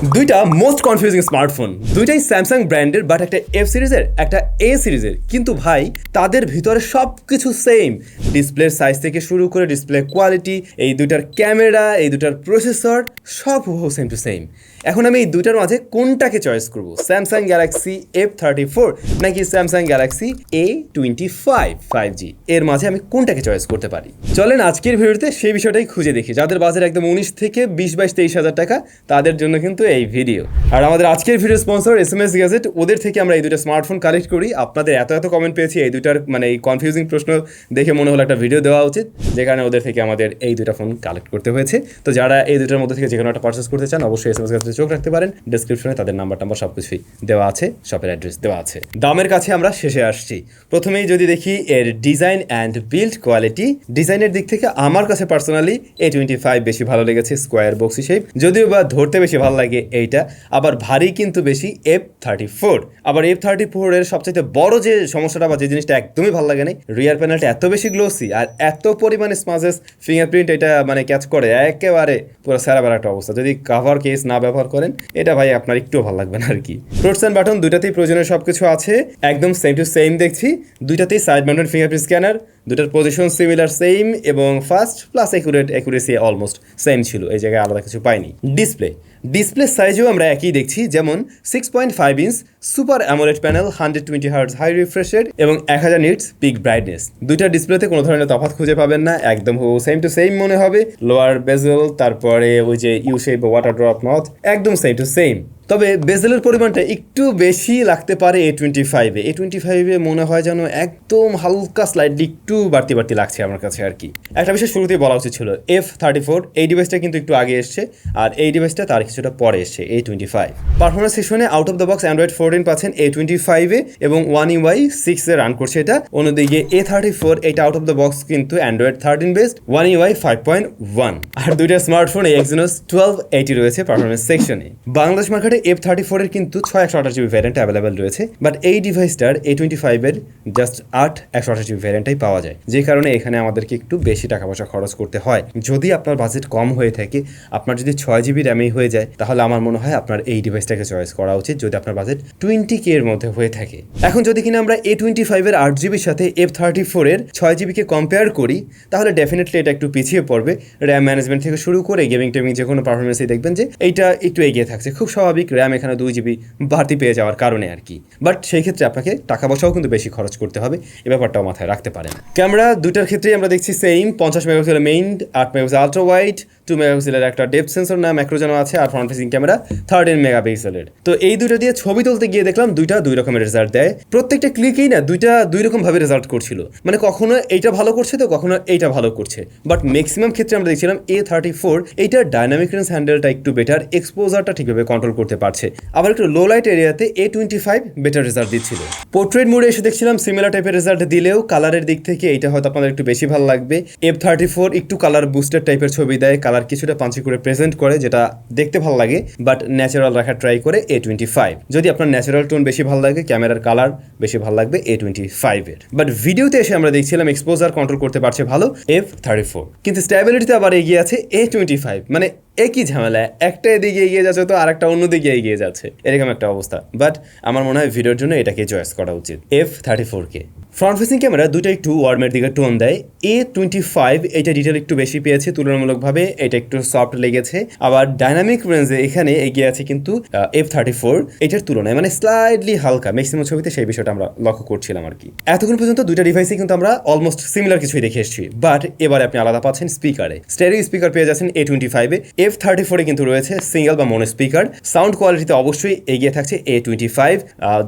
দুইটা most confusing smartphone দুইটাই Samsung ব্র্যান্ডের বাট একটা এফ সিরিজের, একটা এ সিরিজের। কিন্তু ভাই, তাদের ভিতরে সব কিছু সেম ডিসপ্লের সাইজ থেকে শুরু করে ডিসপ্লে কোয়ালিটি এই দুটার ক্যামেরা এই দুটার প্রসেসর সব সেম টু সেম এখন আমি এই দুইটার মাঝে কোনটাকে চয়েস করব? Samsung Galaxy F thirty four নাকি Samsung Galaxy A twenty five five G এর মাঝে আমি কোনটাকে চয়েস করতে পারি? চলেন আজকের ভিডিওতে সেই বিষয়টাই খুঁজে দেখি। যাদের বাজার একদম উনিশ থেকে বিশ, বাইশ, তেইশ হাজার টাকা, তাদের জন্য কিন্তু এই ভিডিও। আর আমাদের আজকের video sponsor S M S gadget ওদের থেকে আমরা এই দুটো স্মার্টফোন কালেক্ট করি। আপনাদের এত এত কমেন্ট পেয়েছি, এই দুটার মানে এই কনফিউজিং প্রশ্ন দেখে মনে হলো একটা ভিডিও দেওয়া উচিত যেখানে ওদের থেকে আমাদের এই দুটো ফোন কালেক্ট করতে হয়েছে। তো যারা এই দুটার মধ্যে থেকে যে কোনো একটা পারচেস করতে চান, অবশ্যই এস এম এস গ্যাজেটে চোখ রাখতে পারেন। ডিসক্রিপশনে তাদের নাম্বার টাম্বার সব কিছুই দেওয়া আছে শপের অ্যাড্রেস দেওয়া আছে। দামের কাছে আমরা শেষে আসছি। প্রথমেই যদি দেখি, এর ডিজাইন অ্যান্ড বিল্ড কোয়ালিটি ডিজাইনের দিক থেকে আমার কাছে পার্সোনালি এ টোয়েন্টি ফাইভ বেশি ভালো লেগেছে স্কোয়ার বক্সি শেপ যদিও বা ধরতে বেশি ভালো লাগে এইটা, আবার ভারী কিন্তু বেশি এফ থার্টি ফোর আবার এফ থার্টি ফোর এর সবচেয়ে বড় যে সমস্যাটা বা যে জিনিসটা একদমই ভালো লাগে না রিয়ার প্যানেলটা এত বেশি গ্লোসি আর এত পরিমাণে স্মাজেস ফিঙ্গারপ্রিন্ট এটা মানে ক্যাচ করে, একেবারে পুরো স্যারাবার একটা অবস্থা। যদি কাভার কেস না ব্যবহার করেন, এটা ভাই আপনার একটুও ভালো লাগবে না আর কি। ফ্রুটস অ্যান্ড বাটন দুইটাতেই প্রয়োজনীয় সব কিছু আছে, একদম সেম টু সেম দেখছি। দুইটাতেই সাইড মাউন্টেড ফিঙ্গারপ্রিন্ট স্ক্যানার দুটার পজিশন সিমিলার সেম এবং first plus accurate accuracy almost same ছিল, এই জায়গায় আলাদা কিছু পাইনি। ডিসপ্লে ডিসপ্লে সাইজেও আমরা একই দেখছি, যেমন six point five inch super AMOLED panel hundred twenty hertz high refreshed এবং এক হাজার নিটস পিক ব্রাইটনেস দুইটা ডিসপ্লেতে কোনো ধরনের তফাৎ খুঁজে পাবেন না, একদম সেম টু সেম মনে হবে। লোয়ার বেজেল তারপরে ওই যে U shape water drop notch একদম সেম টু সেম তবে বেজেলের পরিমাণটা একটু বেশি লাগতে পারে এ। টোয়েন্টি ফাইভে এ টোয়েন্টি ফাইভে মনে হয় যেন একদম হালকা স্লাইডলি একটু বাড়তি বাড়তি লাগছে আমার কাছে আর কি। একটা বিষয় শুরুতেই বলা উচিত ছিল এফ থার্টি ফোর এই ডিভাইসটা কিন্তু একটু আগে এসছে আর এই ডিভাইসটা তার কিছুটা পরে এসছে এ টোয়েন্টি ফাইভ পারফরমেন্স সেশনে out of the box Android fourteen পাচ্ছেন এ টোয়েন্টি ফাইভে এবং ওয়ান ইউআই সিক্সে রান করছে এটা। অন্যদিকে এ থার্টি ফোর এটা আউট অফ দ্য বক্স কিন্তু Android thirteen based One UI five point one আর দুইটা স্মার্টফোন এক্সিনোস টুয়েলভ এইটি রয়েছে পারফরমেন্স সেকশনে বাংলাদেশ মার্কেটে এফ থার্টি ফোরের কিন্তু ছয় একশো আঠাশ জিবি ভ্যারিয়েন্ট অ্যাভেলেবেল রয়েছে বাট এই ডিভাইসটার এ টোয়েন্টি ফাইভের জাস্ট আট একশো আঠাশ জিবি ভ্যারিয়েন্টটাই পাওয়া যায়, যে কারণে এখানে আমাদেরকে একটু বেশি টাকা পয়সা খরচ করতে হয়। যদি আপনার বাজেট কম হয়ে থাকে, আপনার যদি ছয় জিবি র্যামেই হয়ে যায়, তাহলে আমার মনে হয় আপনার এই ডিভাইসটাকে চয়েস করা উচিত যদি আপনার বাজেট টোয়েন্টি কে এর মধ্যে হয়ে থাকে। এখন যদি কিনা আমরা এ টোয়েন্টি ফাইভের আট জিবির সাথে এফ থার্টি ফোরের ছয় জিবিকে কম্পেয়ার করি, তাহলে ডেফিনেটলি এটা একটু পিছিয়ে পড়বে। র্যাম ম্যানেজমেন্ট থেকে শুরু করে গেমিং টেমিং যে কোনো পারফরমেন্সই দেখবেন যে এইটা একটু এগিয়ে থাকছে। খুব স্বাভাবিক র্যাম এখানে দুই জিবি বাড়তি পেয়ে যাওয়ার কারণে আর কি। বাট সেই ক্ষেত্রে আপনাকে টাকা পয়সাও কিন্তু বেশি খরচ করতে হবে, এ ব্যাপারটাও মাথায় রাখতে পারেন। ক্যামেরা দুটার ক্ষেত্রেই আমরা দেখছি সেম পঞ্চাশ মেগাপিক্সেলের মেইন আট মেগাপিক্সেল আলট্রা ওয়াইড টু মেগাপিক্সেলের একটা ডেপ সেন্সর না ম্যাক্রোজানো আছে, আর ফ্রন্ট ফেসিং ক্যামেরা থার্টিন মেগাপিক্সেলের তো এই দুটো দিয়ে ছবি তুলতে গিয়ে দেখলাম দুইটা দুই রকমের রেজাল্ট দেয়। প্রত্যেকটা ক্লিকেই না, দুইটা দুই রকম ভাবে রেজাল্ট করছিল। মানে কখনো এইটা ভালো করছে তো কখনো এইটা ভালো করছে। বাট ম্যাক্সিমাম ক্ষেত্রে আমরা দেখছিলাম এ থার্টি ফোর এইটার ডাইনামিক রেঞ্জ হ্যান্ডেলটা একটু বেটার এক্সপোজারটা ঠিকভাবে কন্ট্রোল করতে পারছে। আবার একটু লো লাইট এরিয়াতে A twenty five better result দিচ্ছিল। পোর্ট্রেট মোডে এসে দেখছিলাম সিমিলার টাইপের রেজাল্ট দিলেও কালারের দিক থেকে এটা হয়তো আপনাদের একটু বেশি ভালো লাগবে। এফ থার্টি ফোর একটু কালার বুস্টার টাইপের ছবি দেয় কালার কিছুটা পাঞ্চি করে প্রেজেন্ট করে, যেটা দেখতে ভালো লাগে বাট ন্যাচারাল রাখার ট্রাই করে এ টোয়েন্টি ফাইভ যদি আপনার ন্যাচারাল টোন বেশি ভালো লাগে ক্যামেরার কালার বেশি ভালো লাগবে এ টোয়েন্টি ফাইভের বাট ভিডিওতে এসে আমরা দেখছিলাম এক্সপোজার কন্ট্রোল করতে পারছে ভালো এফ থার্টি ফোর কিন্তু স্ট্যাবিলিটিতে আবার এগিয়ে আছে এ টোয়েন্টি ফাইভ মানে একই ঝামেলা একটা এদিকে এগিয়ে যাচ্ছে তো আরেকটা অন্যদিকে এগিয়ে যাচ্ছে। এরকম একটা অবস্থা। বাট আমার মনে হয় ভিডিওর জন্য এটাকে চয়েস করা উচিত। এফ থার্টি ফোর কে ফ্রন্ট ফেসিং ক্যামেরা দুটো একটু ওয়ার্মের দিকে টোন দেয়। এ টোয়েন্টি ফাইভ এটা ডিটেল একটু বেশি পেয়েছে। তুলনামূলকভাবে এটা একটু সফট লেগেছে। আবার ডাইনামিক রেঞ্জে এখানে এগিয়ে আছে কিন্তু এফ থার্টি ফোর এটার তুলনায় মানে স্লাইডলি হালকা। ম্যাক্সিমাম ছবিতে সেই বিষয়টা আমরা লক্ষ্য করছিলাম আর কি। এতক্ষণ পর্যন্ত দুইটা ডিভাইসে কিন্তু আমরা অলমোস্ট সিমিলার কিছুই দেখে এসেছি। বাট এবারে আপনি আলাদা পাচ্ছেন স্পিকারে স্টেরিও স্পিকার পেয়ে যাচ্ছেন এ টোয়েন্টি ফাইভে এফ থার্টি ফোরে কিন্তু রয়েছে সিঙ্গেল বা মনো স্পিকার সাউন্ড কোয়ালিটিতে অবশ্যই এগিয়ে থাকছে এ টোয়েন্টি ফাইভ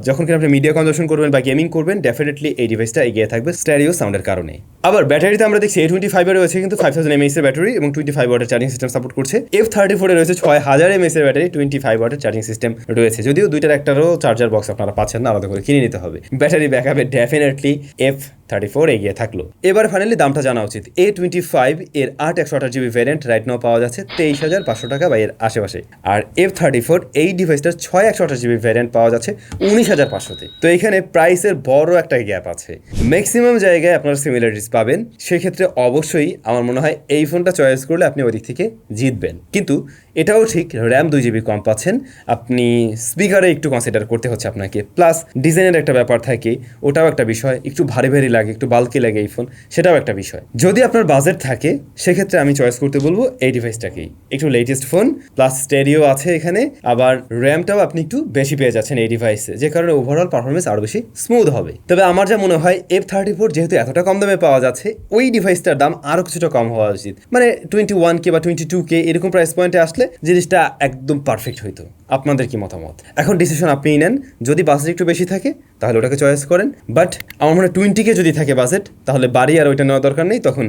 যখন কিনা আপনি মিডিয়া কনজাকশন করবেন বা গেমিং করবেন ডেফিনেটলি এই ডিভাইসটা এগিয়ে থাকবে স্টেরিও সাউন্ডের কারণে। আবার ব্যাটারিতে আমরা দেখছি এ টোয়েন্টি ফাইভে রয়েছে কিন্তু ফাইভ থাউজেন্ড এমএস এর ব্যাটারি এবং টোয়েন্টি ফাইভ ওয়াটের চার্জিং সিস্টেম সাপোর্ট করছে। এফ থার্টি ফোরে রয়েছে ছয় হাজার এমএস এর ব্যাটারি টোয়েন্টি ফাইভ ওয়াটের চার্জিং সিস্টেম রয়েছে। যদিও দুইটার একটারও চার্জার বক্স আপনারা পাচ্ছেন না, আলাদা করে কিনে নিতে হবে। ব্যাটারি ব্যাকআপে ডেফিনেটলি এফ থার্টি ফোর এগিয়ে থাকল। এবার ফাইনালি দামটা জানা উচিত। এ টোয়েন্টি ফাইভ এর আট একশো আঠাশ জিবি ভ্যারিয়েন্ট রাইট নাও পাওয়া যাচ্ছে তেইশ হাজার পাঁচশো টাকা বা এর আশেপাশে। আর এফ থার্টি ফোর এই ডিভাইসটার ছয় একশো আঠাশ জিবি ভ্যারিয়েন্ট পাওয়া যাচ্ছে উনিশ হাজার পাঁচশোতে তো। এখানে প্রাইসের বড় একটা গ্যাপ আছে। ম্যাক্সিমাম জায়গায় আপনারা সিমিলারিটিস পাবেন। সেক্ষেত্রে অবশ্যই আমার মনে হয় এই ফোনটা চয়েস করলে আপনি ওই দিক থেকে জিতবেন। কিন্তু এটাও ঠিক র্যাম দুই জিবি কম পাচ্ছেন। আপনি স্পিকারে একটু কনসিডার করতে হচ্ছে আপনাকে। প্লাস ডিজাইনের একটা ব্যাপার থাকে, ওটাও একটা বিষয়। একটু ভারী ভারী লাগে, একটু বালকি লাগে এই ফোন সেটাও একটা বিষয়। যদি আপনার বাজেট থাকে, সেক্ষেত্রে আমি চয়েস করতে বলব এই ডিভাইসটাকেই একটু লেটেস্ট ফোন প্লাস স্টেডিও আছে এখানে, আবার র্যামটাও আপনি একটু বেশি পেয়ে যাচ্ছেন এই ডিভাইসে যে কারণে ওভারঅল পারফরমেন্স আরও বেশি স্মুথ হবে। তবে আমার যা মনে হয় এফ থার্টি ফোর যেহেতু এতটা কম দামে পাওয়া যাচ্ছে, ওই ডিভাইসটার দাম আরও কিছুটা কম হওয়া উচিত। মানে টোয়েন্টি ওয়ান কে বা টোয়েন্টি টু কে এরকম প্রাইস পয়েন্টে আসলে জিনিসটা একদম পারফেক্ট হইতো। আপনাদের কি মতামত? এখন ডিসিশন আপনিই নেন। যদি বাজেট একটু বেশি থাকে, তাহলে ওটাকে চয়েস করেন। বাট আমার মনে হয় টোয়েন্টিকে যদি থাকে বাজেট তাহলে বাড়ি আর ওইটা নেওয়ার দরকার নেই, তখন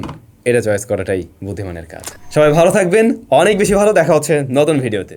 এটা চয়েস করাটাই বুদ্ধিমানের কাজ। সবাই ভালো থাকবেন, অনেক বেশি ভালো দেখা হচ্ছে নতুন ভিডিওতে